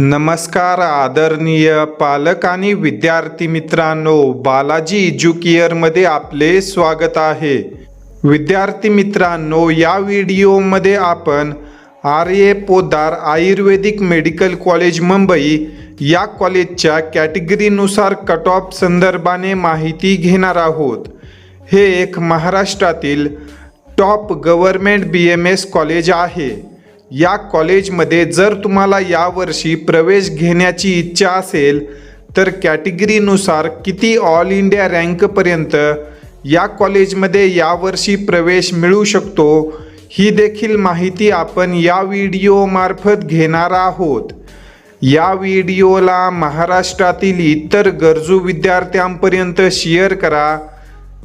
नमस्कार आदरणीय पालक आणि विद्यार्थी मित्रांनो बालाजी एज्युकेअरमध्ये आपले स्वागत आहे. विद्यार्थी मित्रांनो या व्हिडिओमध्ये आपण R A Podar Ayurvedic medical college Mumbai या कॉलेजच्या कॅटेगरीनुसार कट ऑफ संदर्भाने माहिती घेणार आहोत. हे एक महाराष्ट्रातील top government B M S college आहे. या कॉलेजमध्ये जर तुम्हाला यावर्षी प्रवेश घेण्याची इच्छा असेल तर कॅटेगरीनुसार किती ऑल इंडिया रँकपर्यंत या कॉलेजमध्ये यावर्षी प्रवेश मिळू शकतो ही देखील माहिती आपण या व्हिडिओमार्फत घेणार आहोत. या व्हिडिओला महाराष्ट्रातील इतर गरजू विद्यार्थ्यांपर्यंत शेअर करा.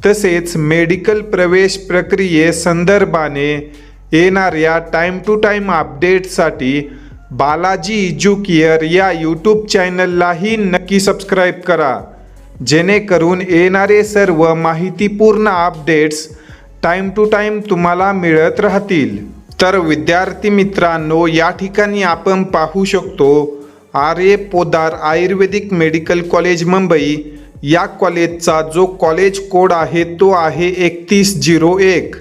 तसेच मेडिकल प्रवेश प्रक्रिये संदर्भाने येणाऱ्या टाईम टू टाईम अपडेटसाठी बालाजी इज्युकियर या यूट्यूब चॅनललाही नक्की सबस्क्राईब करा. जेणेकरून येणारे सर्व माहितीपूर्ण अपडेट्स टाईम टू टाईम तुम्हाला मिळत राहतील. तर विद्यार्थी मित्रांनो या ठिकाणी आपण पाहू शकतो R A Podar Ayurvedic medical college Mumbai. या कॉलेजचा जो कॉलेज कोड आहे तो आहे एकतीस झिरो एक.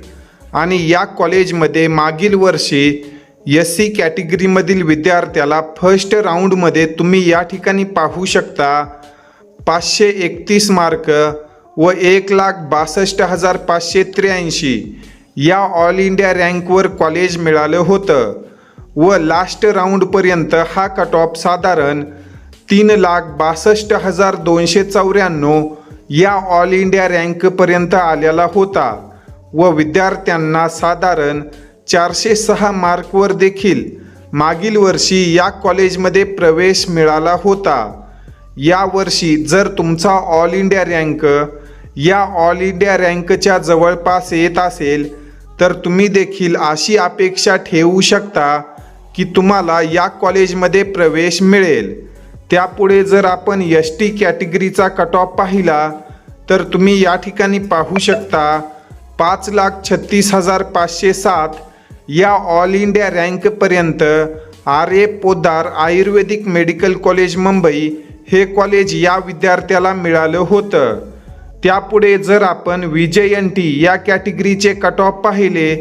आणि या कॉलेजमध्ये मागील वर्षी एस सी कॅटेगरीमधील विद्यार्थ्याला फर्स्ट राऊंडमध्ये तुम्ही या ठिकाणी पाहू शकता पाचशे एकतीस मार्क व एक लाख बासष्ट हजार पाचशे त्र्याऐंशी. या ऑल इंडिया रँकवर कॉलेज मिळालं होतं व लास्ट राऊंडपर्यंत हा कट ऑफ साधारण तीन लाख बासष्ट हजार दोनशे चौऱ्याण्णव या ऑल इंडिया रँकपर्यंत आलेला होता. व विद्यार्थ्यांना साधारण चारशे सहा मार्कवर देखील मागील वर्षी या कॉलेजमध्ये प्रवेश मिळाला होता. यावर्षी जर तुमचा ऑल इंडिया रँक या ऑल इंडिया रँकच्या जवळपास येत असेल तर तुम्ही देखील अशी अपेक्षा ठेवू शकता की तुम्हाला या कॉलेजमध्ये प्रवेश मिळेल. त्यापुढे जर आपण एस टी कॅटेगरीचा कट ऑफ पाहिला तर तुम्ही या ठिकाणी पाहू शकता पाच लाख छत्तीस हजार पाचशे सात या all India रँकपर्यंत R A Podar Ayurvedic medical college Mumbai हे कॉलेज या विद्यार्थ्याला मिळालं होतं. त्यापुढे जर आपण विजय एन टी या कॅटेगरीचे कट ऑफ पाहिले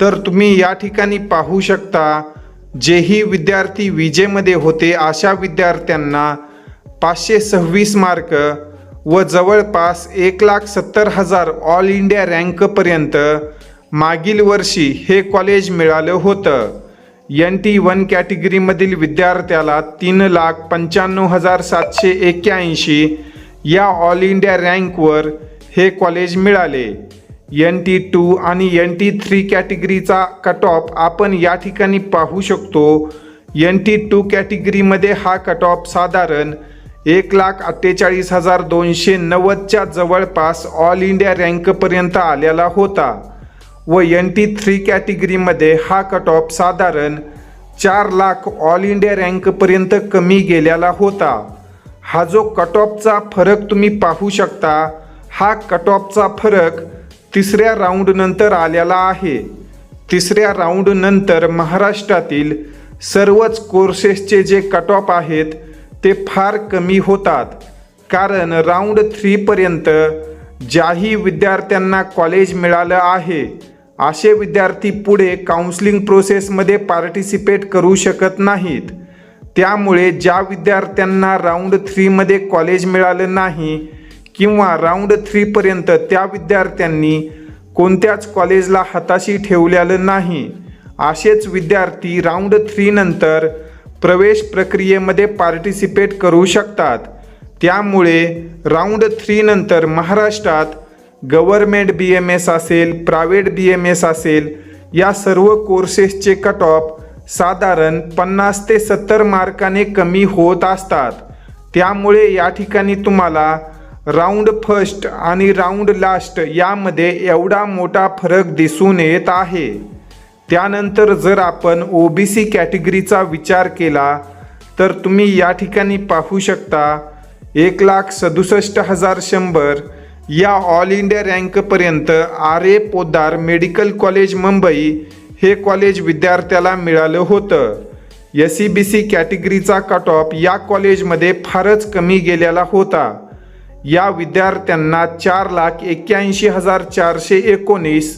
तर तुम्ही या ठिकाणी पाहू शकता जेही विद्यार्थी विजेमध्ये होते अशा विद्यार्थ्यांना पाचशे सव्वीस मार्क व जवळपास एक लाख सत्तर हजार ऑल इंडिया रँकपर्यंत मागील वर्षी हे कॉलेज मिळालं होतं. एन टी वन कॅटेगरीमधील विद्यार्थ्याला तीन लाख पंच्याण्णव हजार सातशे एक्क्याऐंशी या ऑल इंडिया रँकवर हे कॉलेज मिळाले. एन टी टू आणि एन टी थ्री कॅटेगरीचा कट ऑफ आपण या ठिकाणी पाहू शकतो. एन टी टू कॅटेगरीमध्ये हा कट ऑफ साधारण एक लाख अठ्ठेचाळीस हजार दोनशे नव्वदच्या जवळपास ऑल इंडिया रँकपर्यंत आलेला होता. व एन टी थ्री कॅटेगरीमध्ये हा कट ऑफ साधारण चार लाख ऑल इंडिया रँकपर्यंत कमी गेलेला होता. हा जो कट ऑफचा फरक तुम्ही पाहू शकता हा कट ऑफचा फरक तिसऱ्या राऊंडनंतर आलेला आहे. तिसऱ्या राऊंडनंतर महाराष्ट्रातील सर्वच कोर्सेसचे जे कट ऑफ आहेत ते फार कमी होतात. कारण राऊंड थ्रीपर्यंत ज्याही विद्यार्थ्यांना कॉलेज मिळालं आहे असे विद्यार्थी पुढे काउन्सिलिंग प्रोसेसमध्ये पार्टिसिपेट करू शकत नाहीत. त्यामुळे ज्या विद्यार्थ्यांना राऊंड थ्रीमध्ये कॉलेज मिळालं नाही किंवा राऊंड थ्रीपर्यंत त्या विद्यार्थ्यांनी कोणत्याच कॉलेजला हाताशी ठेवलेलं नाही असेच विद्यार्थी राऊंड थ्रीनंतर प्रवेश प्रक्रियेमध्ये पार्टिसिपेट करू शकतात. त्यामुळे राऊंड थ्री नंतर महाराष्ट्रात गव्हर्मेंट बी एम एस असेल प्रायव्हेट बी एम एस असेल या सर्व कोर्सेसचे कट ऑफ साधारण पन्नास ते सत्तर मार्काने कमी होत असतात. त्यामुळे या ठिकाणी तुम्हाला राऊंड फर्स्ट आणि राऊंड लास्ट यामध्ये एवढा मोठा फरक दिसून येत आहे. त्यानंतर जर आपण ओ बी सी कॅटेगरीचा विचार केला तर तुम्ही या ठिकाणी पाहू शकता एक लाख सदुसष्ट हजार शंभर या all India रँकपर्यंत R A Poddar medical college Mumbai हे कॉलेज विद्यार्थ्याला मिळालं होतं. एस सी बी सी कॅटेगरीचा कट ऑफ या कॉलेजमध्ये फारच कमी गेलेला होता. या विद्यार्थ्यांना चार लाख एक्क्याऐंशी हजार चारशे एकोणीस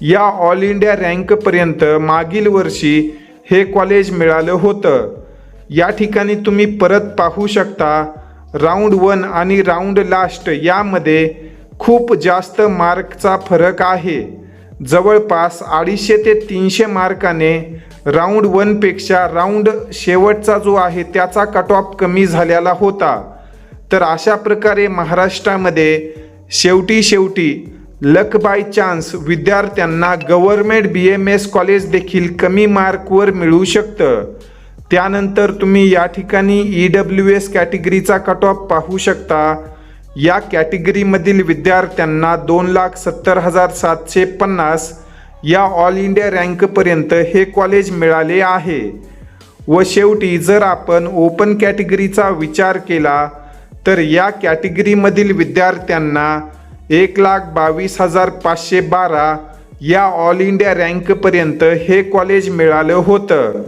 या ऑल इंडिया रँकपर्यंत मागील वर्षी हे कॉलेज मिळालं होतं. या ठिकाणी तुम्ही परत पाहू शकता राऊंड वन आणि राऊंड लास्ट यामध्ये खूप जास्त मार्कचा फरक आहे. जवळपास अडीचशे ते तीनशे मार्काने राऊंड वनपेक्षा राऊंड शेवटचा जो आहे त्याचा कट ऑफ कमी झालेला होता. तर अशा प्रकारे महाराष्ट्रामध्ये शेवटी शेवटी लक बाय चान्स विद्यार्थ्यांना government B M S college देखील कमी मार्कवर मिळू शकतं. त्यानंतर तुम्ही या ठिकाणी ई डब्ल्यू एस कॅटेगरीचा कट ऑफ पाहू शकता. या कॅटेगरीमधील विद्यार्थ्यांना दोन लाख सत्तर हजार सातशे पन्नास या ऑल इंडिया रँकपर्यंत हे कॉलेज मिळाले आहे. व शेवटी जर आपण ओपन कॅटेगरीचा विचार केला तर या कॅटेगरीमधील विद्यार्थ्यांना एक लाख बावीस हजार पाचशे बारा या ऑल इंडिया रँकपर्यंत हे कॉलेज मिळालं होतं.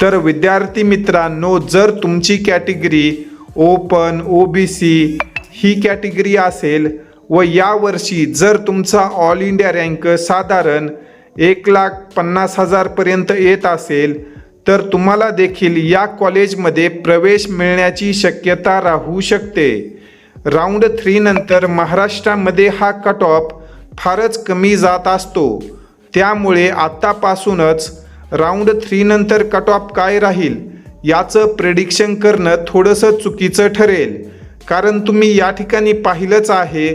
तर विद्यार्थी मित्रांनो जर तुमची category open O B C ही कॅटेगरी असेल व यावर्षी जर तुमचा ऑल इंडिया रँक साधारण एक लाख पन्नास हजारपर्यंत येत असेल तर तुम्हाला देखील या कॉलेजमध्ये प्रवेश मिळण्याची शक्यता राहू शकते. राऊंड थ्री नंतर महाराष्ट्रामध्ये हा कट ऑफ फारच कमी जात असतो. त्यामुळे आत्तापासूनच राऊंड थ्री नंतर कट ऑफ काय राहील याचं प्रेडिक्शन करणं थोडंसं चुकीचं ठरेल. कारण तुम्ही या ठिकाणी पाहिलंच आहे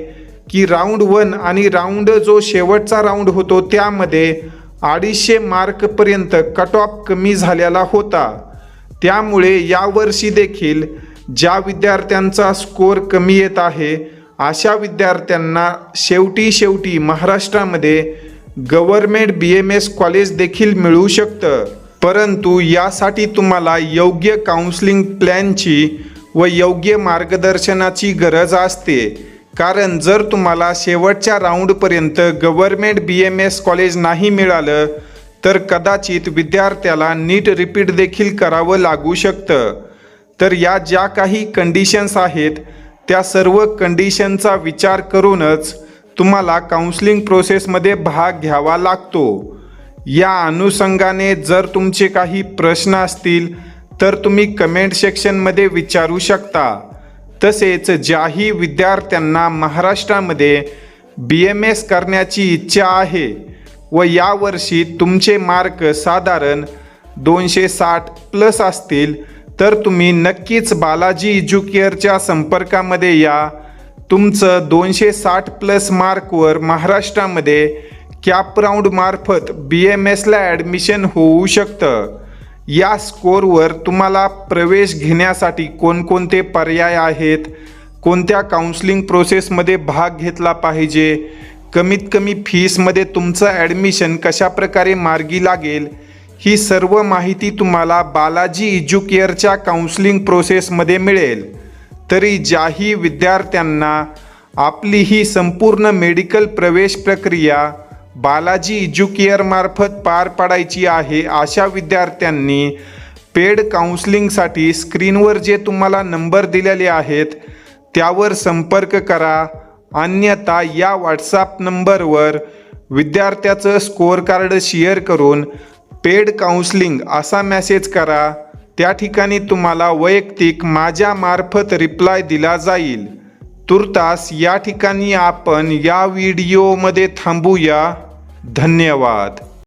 की राऊंड वन आणि राऊंड जो शेवटचा राऊंड होतो त्यामध्ये अडीचशे मार्कपर्यंत कट ऑफ कमी झालेला होता. त्यामुळे यावर्षी देखील ज्या विद्यार्थ्यांचा स्कोअर कमी येत आहे अशा विद्यार्थ्यांना शेवटी शेवटी महाराष्ट्रामध्ये government B M S college देखील मिळू शकतं. परंतु यासाठी तुम्हाला योग्य काउन्सिलिंग प्लॅनची व योग्य मार्गदर्शनाची गरज असते. कारण जर तुम्हाला शेवटच्या राऊंडपर्यंत government B M S college नाही मिळालं तर कदाचित विद्यार्थ्याला नीट रिपीट देखील करावं लागू शकतं. तर या ज्या काही कंडिशन्स आहेत त्या सर्व कंडिशनचा विचार करूनच तुम्हाला काउन्सिलिंग प्रोसेसमध्ये भाग घ्यावा लागतो. या अनुषंगाने जर तुमचे काही प्रश्न असतील तर तुम्ही कमेंट सेक्शनमध्ये विचारू शकता. तसेच ज्याही विद्यार्थ्यांना महाराष्ट्रामध्ये बी एम एस करण्याची इच्छा आहे व यावर्षी तुमचे मार्क साधारण दोनशे साठ प्लस असतील तर तुम्ही नक्कीच बालाजी इज्युकेअरच्या संपर्कामध्ये या. तुमचं दोनशे साठ प्लस मार्कवर महाराष्ट्रामध्ये कॅपराऊंडमार्फत मार्फत बी एम एसला ॲडमिशन होऊ शकतं. या स्कोअरवर तुम्हाला प्रवेश घेण्यासाठी कोणकोणते पर्याय आहेत? कोणत्या काउन्सिलिंग प्रोसेसमध्ये भाग घेतला पाहिजे? कमीत कमी फीसमध्ये तुमचं ॲडमिशन कशाप्रकारे मार्गी लागेल? ही सर्व माहिती तुम्हाला बालाजी इज्युकेअरच्या काउन्सिलिंग प्रोसेसमध्ये मिळेल. तरी ज्याही विद्यार्थ्यांना आपली ही संपूर्ण मेडिकल प्रवेश प्रक्रिया बालाजी इज्युकेअरमार्फत पार पाडायची आहे अशा विद्यार्थ्यांनी पेड काउन्सिलिंगसाठी स्क्रीनवर जे तुम्हाला नंबर दिलेले आहेत त्यावर संपर्क करा. अन्यथा या व्हॉट्सॲप नंबरवर विद्यार्थ्याचं स्कोअर कार्ड शेअर करून पेड काउन्सलिंग असा मेसेज करा. त्या ठिकाणी तुम्हाला वैयक्तिक माझ्यामार्फत रिप्लाय दिला जाईल. तुर्तास या ठिकाणी आपण या व्हिडिओमध्ये थांबूया. धन्यवाद.